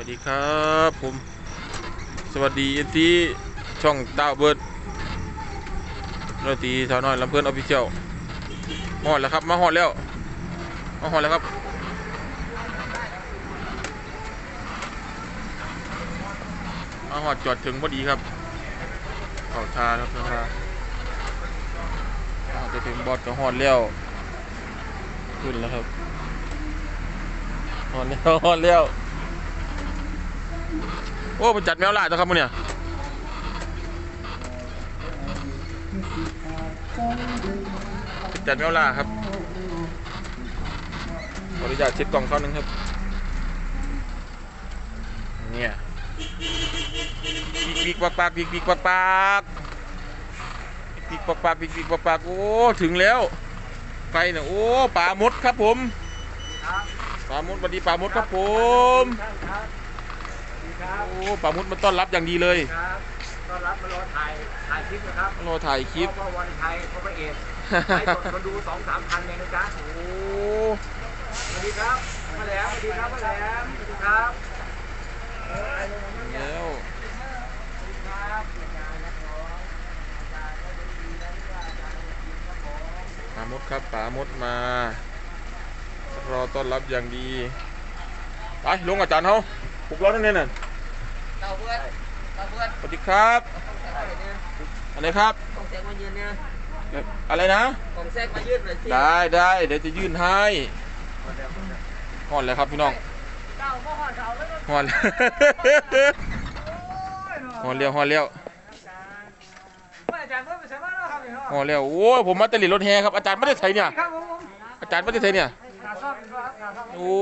วัสดีครับผม สวัสดีเอ็นที่ช่องต้าเบิร์ดเราตีสาวน้อยลำเพื่อนออฟฟิเชียลมาหอดแล้วครับ มาหอดแล้วมาหอดแล้วครับมาหอดจอดถึงพอดีครับเขาทาครับเขาทาอาจจะถึงบอดก็หอดแล้วขึ้นแล้วครับหอดแล้วหอดแล้ว โอ้มันจัดแมวล่าตัวครับมึงเนี่ยจัดแมวล่าครับขออนุญาตเช็ดกล่องเข้าหนึงครับ เนี่ยปีกปีกปักปากปีกปีกปักปากปีกปักปากปีกปีกปักปากโอ้ ถึงแล้วไกลเนี่ยโอ้ป่ามดครับผมป่ามดสวัสดีป่ามดครับผม ครับครับโอ้ป่ามุดมาต้อนรับอย่างดีเลยครับต้อนรับมารอถ่ายถ่ายคลิปนะครับรอถ่ายคลิปเพราะว่าวันไทยเพราะพระเอกไลฟ์สดคนดูสองสามพันเลยนะจ๊ะโอ้สวัสดีครับมาแหลมสวัสดีครับมาแหลมสวัสดีครับแล้วครับป่ามุดครับป่ามุดมารอต้อนรับอย่างดี ไปลงอาจารย์เขา ปลุกร้อนนั่นเองน่ะเต่าเพื่อนเต่าเพื่อนสวัสดีครับอะไรครับกองแซกมายืนเนี่ยอะไรนะกองแซกมายืนหน่อยสิได้ได้เดี๋ยวจะยื่นให้ห่อนเลยครับพี่น้องเต่าก็หอดเต่าแล้วก็ห่อนห่อนเลี้ยวห่อนเลี้ยวอาจารย์เพื่อนไปใส่บ้านแล้วครับพี่น้องห่อนเลี้ยวโอ้ยผมมาตลิดรถแฮครับอาจารย์ไม่ได้ใส่เนี่ยครับผมอาจารย์ไม่ได้ใส่เนี่ยขาซ่อมครับขาซ่อมโอ้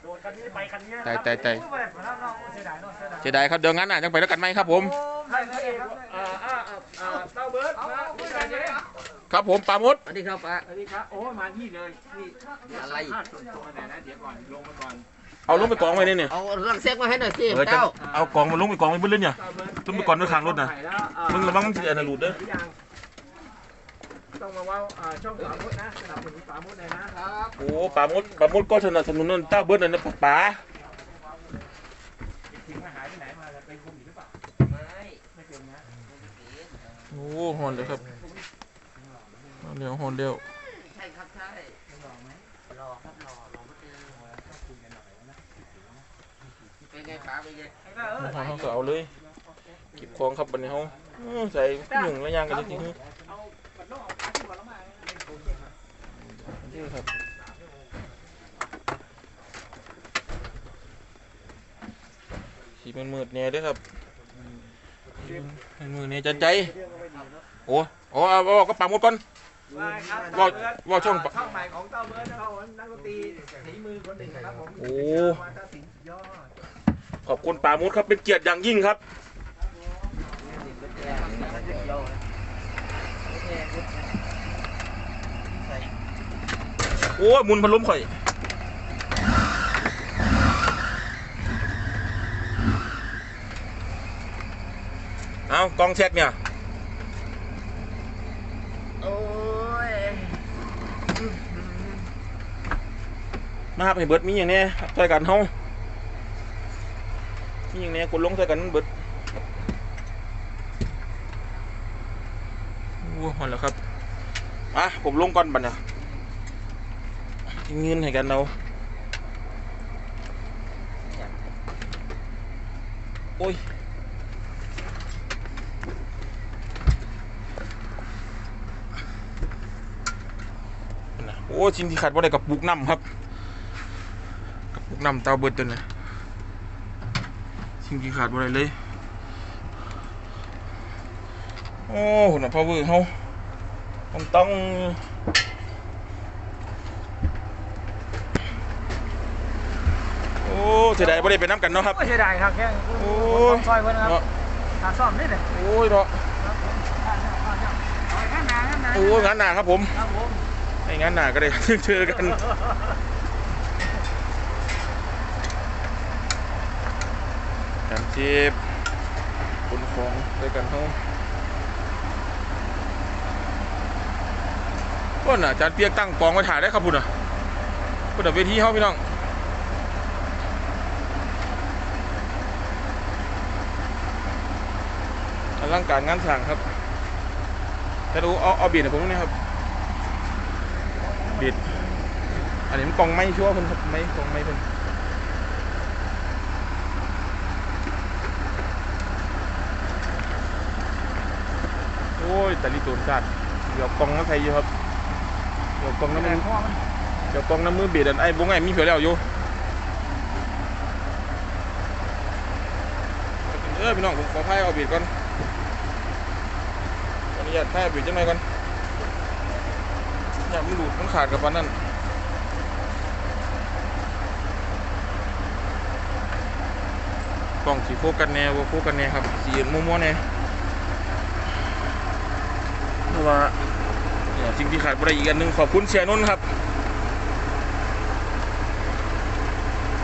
โด นคันนี้ไปคันนี้ตายตายตายเสียดายเนาะเสียดายเสียดายครับเดี๋ยวงั้นน่ะยังไปแล้วกันไหมครับผม ใครพระเอกอ่าอ่าอ่าเต้าเบิร์ดมาผู้ชายเนี่ยครับผมปรามุดสวัสดีครับป้าสวัสดีครับโอ้มาที่เลยนี่อะไรพลาดส่วนตัวนะเดี๋ยวก่อนลงมาก่อนเอาลงไปกองไว้นี่เนี่ยเอาลังเซ็กมาให้หน่อยสิเออจะเจ้าเอากองมาลงไปกองไว้บนเล่นเนี่ยเต้าเบิร์ดต้องไปก่อนด้วยทางรถนะถ่ายแล้วอ่ามึงระวังมันจะอันนั้นหลุดเด้อหรือยัง ต้องมาว่าอ่าช่องฝามุดนะสนับสนุนฝามุดเลยนะครับโอ้ปรามุดปรามุดก็สนับสนุนนั่นต้าเบิร์ดนั่นนะป๋าทิ้งมาหายไปไหนมาไปคุมอยู่หรือเปล่าไม่ไม่เป็นนะโอ้หอนเลยครับหอนเร็วหอนเร็วใช่ครับใช่ไม่ลองไหมรอครับรอรอไม่เจอต้องคุยกันหน่อยนะเป็นไงป้าเป็นไงไอ้ก็เออเขาเขาก็เอาเลยเก็บของครับบันนี้เขาอื้อใส่หนึ่งแล้วยางกันจริงๆเอาบัตร นอกเอาที่บัตรละมาเล่นโปรเจกต์มานี่ครับสีมันมืดแน่เด้วยครับมันมืดแน่จันใจ โอ้โอ้เอาเอาก็ปรามุดก่อนว่าครับว่าว่าช่องเช่องใหม่ของเต้าเบิร์ดนะครับผมนักดนตรีฝีมือคนหนึ่งนะครับผมโอ้มาตัดสินยอดขอบคุณปรามุดครับเป็นเกียรติอย่างยิ่งครับ โอ้ยหมุนพัดลมข่อยเอากองแช็กเนี่ย โอ้ยมาครับให้เบิดมีอย่างเนี้ยใส่กันเฮามีอย่างเนี้ยกดลงใส่กันเบิดโอ้หอนแล้วครับอะผมลงก่อนบัดเนี่ย เงินให้กันเราโอ้ยนะโอ้ชิ้นที่ขาดว่าได้กับปุกน้ำครับกับปุกน้ำเตาเบิดตัวนี้ชิ้นที่ขาดว่าได้เลยโอ้หุ่นพาวเวอร์เฮาต้องต้องโอ้ เสียดายไม่ได้ไปน้ำกันเนาะครับไม่ใช่ได้ครับแค่โอ้ซอยเพิ่นครับเนาะหาซ่อมนี่เลยโอ้ยเนาะข้างหน้าข้างหน้าโอ้ยงานหนาครับผมครับผมให้งานหนาก็ได้เจอกันการเจ็บคนของด้วยกันเฮาก็น่ะอาจารย์เปียกตั้งกองไว้ถ่ายได้ครับพุ่นอะพุ่นอะเวทีเฮาพี่น้อง ร่างการงานสั่งครับแต่ดูเอาเอาบีดให้ผมหนะครับบีดอันนี้มันกองไม้ชัวร์เพิ่นครับไม้กองไม้เพิ่นโอ้ยแต่ลิตูนสัตว์เดี๋ยวกองน้ำไทยอยู่ครับเดี๋ยวกองน้ำมือเดี๋ยวกองน้ำมือบีดอันไอ้บุ้งไอ้มีเผียวแล้วอยู่เออพี่น้องผมขอพายเอาบีดก่อน ขออนุญาตพายเอาบีดจังหนก่อนอย่ามันหลุดมันขาดกับวันนั้นกล่องสีโฟกัสแน่ว่าโฟกัสแน่ครับสีมัวมัวๆแน่เพราะว่าเนี่ยสิ่งที่ขาดไปอีกอันหนึ่งขอบคุณเชียร์นนครับ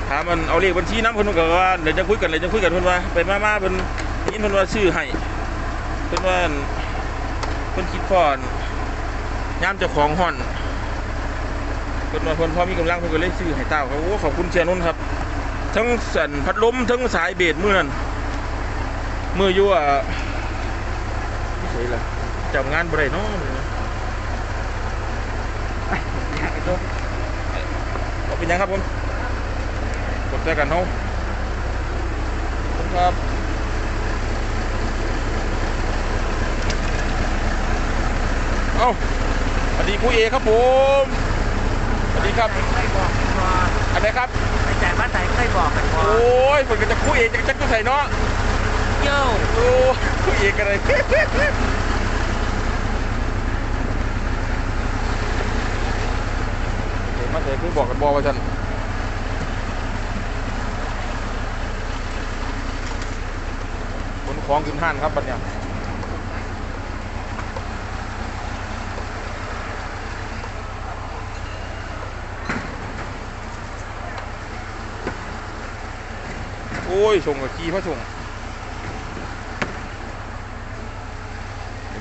ถามมันเอาเลขบัญชีน้ำเพิ่นก็ว่าเดี๋ยวจะคุยกันเดี๋ยวจะคุยกันเพิ่นว่าไปมาๆเพิ่นยินเพิ่นว่าชื่อให้เพิ่นว่า เพิ่นคิดพอนย่ามเจ้าของห่อนเพิ่นว่าเพิ่นพอมีกำลังเพิ่นก็เลยซื้อให้เต้าครับโอ้ขอบคุณเชียร์นนท์ครับ ทั้งสันพัดลมทั้งสายเบสมือนั่นมืออยู่อะไม่ใช่ละจับงานบริเนาะเอาเป็นยังครับผมกดใจกันเนาะขอบคุณครับ เอ้าสวัสดีครูเอครับผมสวัสดีครับไม่บอกพออันไหนครับไปจ่ายบ้านไหนไม่บอกกันพอโอ้ยผมก็จะคุยเองจะจักจะใส่เนาะเย้าโอ้คุยเองกันเลยเดี๋ยวมาเตะคือบอกกันบอกว่าฉันขนของขึ้นห้านครับบัดเนี่ย อ้ยส่งกับขี้พระส่ง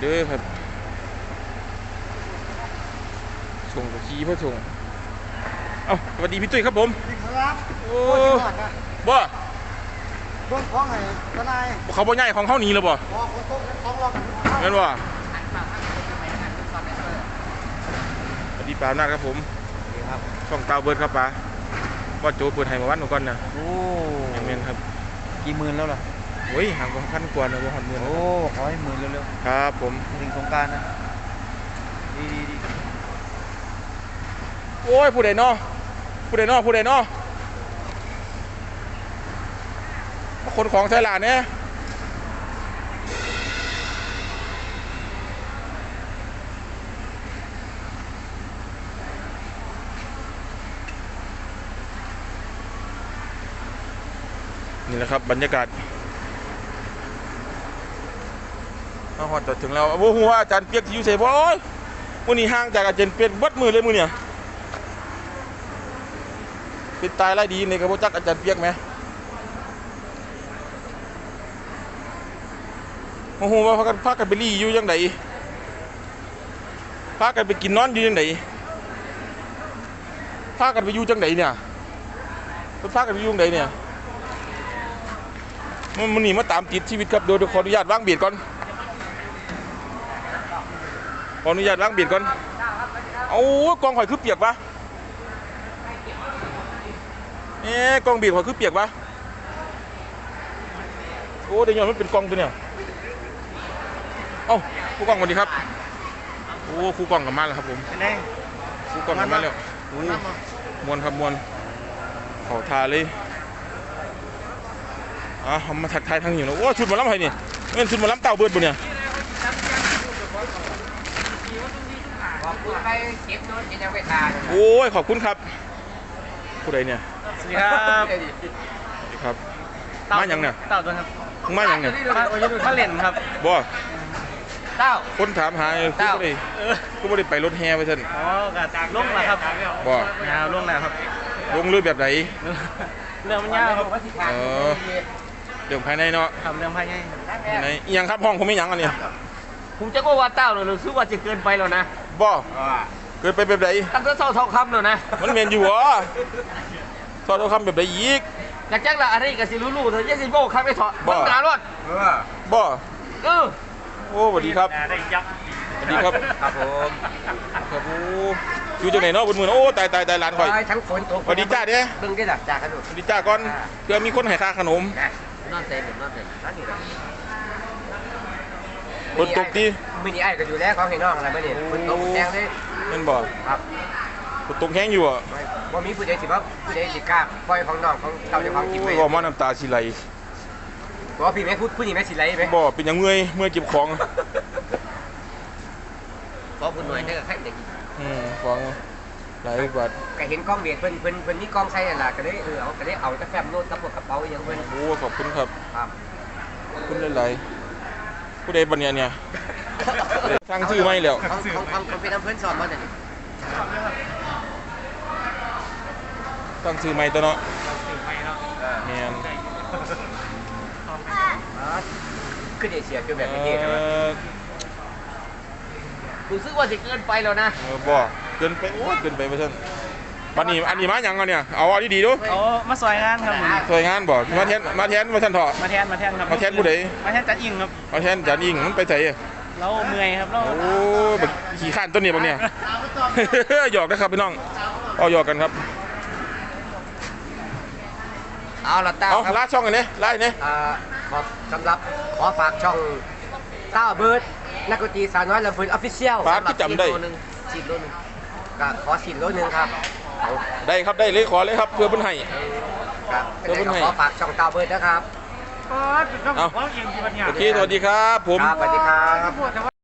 เด้อครับส่งกับขี้พระส่งเอ้าสวัสดีพี่ตุ้ยครับผมครับโอ้โอ้ยหอดนะบ่เบื้องของไห้ทนายเขาบ่ใหญ่ของเขาหนีแล้วบ่พอคนโต๊ะของเรากันแม่นบ่หันฝั่งข้างคนจะไปหันเป็นความได้เลยสวัสดีปาหน้าครับผมครับช่องเตาเบิร์ดครับป้า ว่าโจเปิดให้มาวันหนูก่อนนะโอ้ยังเมนครับ กี่หมื่นแล้วล่ะโอ้ยห่างกันพันกว่านะว่าหันเมือนโอ้ขอให้หมื่นเร็วครับผมๆถึงสงการนะดีดีดีโอ้ยผู้ใดเนาะผู้ใดเนาะผู้ใดเนาะมาขนของใส่หลานเนี่ย นี่แหละครับบรรยากาศมาหอดจอดถึงแล้วโอ้โหว่าอาจารย์เปียกที่อยู่เสพโอ้ยมื้อนี้ห่างจากอาจารย์เปียกบัดมือเลยมือเนี่ยเป็นตายไล่ดีในกระโปจักอาจารย์เปียกไหมโอ้โหว่าพากันพากันไปรีอยู่ยังไงพากันไปกินนอนอยู่ยังไงพากันไปอยู่จังไดเนี่ยพากันไปอยู่จังไดเนี่ย มันมันนี่มาตามติดชีวิตครับโดยขออนุญาตวางเบียดก่อนขออนุญาตวางเบียดก่อนเอากองข่อยคือเปียกปะเอ๊ะกล่องบีบหัวคือเปียกปะโอ้เดี๋ยวยอนมันเป็นกล่องตัวเนี่ยเอ้าครูกล่องสวัสดีครับโอ้ครูกล่องกลับมาแล้วครับผมเป็นไงครูกล่องกลับมาแล้วโอ้มวนครับมวนเขาทาเลย อะเอามาทักทายทางหิวนะโอ้ชุดหมาล้ำไห้นี่เป็นชุดหมาล้ำเต่าเบิดบุเนี่ยบอกคุณไปเก็บโน้ตจะยังไปตาโอ้ยขอบคุณครับผู้ใดเนี่ยสวัสดีครับสวัสดีครับมาหยังเนี่ยเต่าตัวครับมึงมาหยังเนี่ยมาเล่นครับบ่เต้าคนถามหาคือเต้าบ่ได้คือบ่ได้ไปรถแห่ไปท่านอ๋อกะลงแล้วครับบ่ยาวลงแล้วครับลงเรือแบบไหนเรื่องมันยาวครับเออ เรื่องภายในเนาะทำเรื่องภายในภายในอิหยังครับห้องผมไม่ยังอันเนี้ยผมจะก็ว่าเต้าเลยรู้สึกว่าจะเกินไปแล้วนะบ่เกิดไปแบบไหนตั้งแต่เศร้าทองคำแล้วนะมันเมนอยู่เหรอทอดเอาคำแบบไหนอีกอยากจังละอะไรกับสิรู้ๆเธอยี่สิบโบครั้งได้ถอดบ่บังหนารถบ่เเออโอ้สวัสดีครับได้ยับสวัสดีครับครับผมครับโอ้อยู่จังไหนเนาะบนมือโอ้ตายตายตายหลานข่อยทั้งฝนตกสวัสดีจ้าเด้เบิ่งได้หลักจากกันดูสวัสดีจ้าก่อนเพื่อมีคนให้ค่าขนม นะนอนเต็มนอนเต็มนั่นนี่แหละฝนตกดีมื้อนี้ไอ้ก็อยู่แล้วของให้น้องอะไรมื้อนี้ฝนตกแจ้งเลยแม่นบ่ครับฝนตกแห้งอยู่อะบ่มีผู้ใดสิว่าผู้ใดสิกล้าปล่อยของน้องของเจ้าเจ้าของกินโอ้ไว้ยว่ามาน้ำตาสิไหลบ่พี่แม่พูดผู้นี้แม่สิไหลไหมบ่เป็นหยังเมื่อยเมื่อยเก็บของขอบุญหน่อยเด้อให้เด็กอืมฟัง หลายบาทก็เห็นกล้องเบียดเพิ่นเพิ่นเพิ่นมีกล้องใช้นั่นล่ะก็เลยเออเอาก็เลยเอาแต่แฟ้มโน้ตกับพวกกระเป๋าอย่างเพิ่นโอ้ขอบคุณครับครับขอบคุณหลายๆผู้ใดบัดเนี่ยเนี่ย ทางชื่อไม่แล้ว ของของของของเป็นอำเภอสอนมาแต่นี่ตั้งชื่อไม่ตัวเนาะไม่เนาะแม่นคือเดเสียคือแบบเอนี้ใช่ไหมอรู้สึกว่าสิเกินไปแล้วนะ เออบ่ เกินไปโอ้ยเกินไปว่าซั่นบัดนี้อันนี้มาหยังเอาเนี่ยเอาเอาดีๆดูโอ้มาซอยงานครับผมสวยงานบ่มาแทนมาแทนว่าซั่นเถาะ มาแทนมาแทนครับมาแทนผู้ใด มาแทนจัดอิงครับมาแทนจานอิงมันไปไสอะเราเมื่อยครับเราโอ้บักขี้ข้านตัวนี้บักเนี่ย หยอกนะครับพี่น้องเอาหยอกกันครับเอาละต้าเอาครับลาดช่องกันเนี่ยลาดเนี่ยอ่าขอสำหรับขอฝากช่องต้าเบิร์ดนักดนตรีสาวน้อยลำพูนออฟฟิเชียลปาดที่จำได้โลนึงสิบโลนึง ก็ขอสิบโลนึงครับเอาได้ครับได้เลยขอเลยครับเพื่อเพิ่นให้ ครับเดี๋ยวเพิ่นให้ขอฝากช่องต้าเบิร์ดนะครับก็เป็นคำว่าเองที่วันนี้โอเคสวัสดีครับผม ครับสวัสดีครับพูดแต่ว่า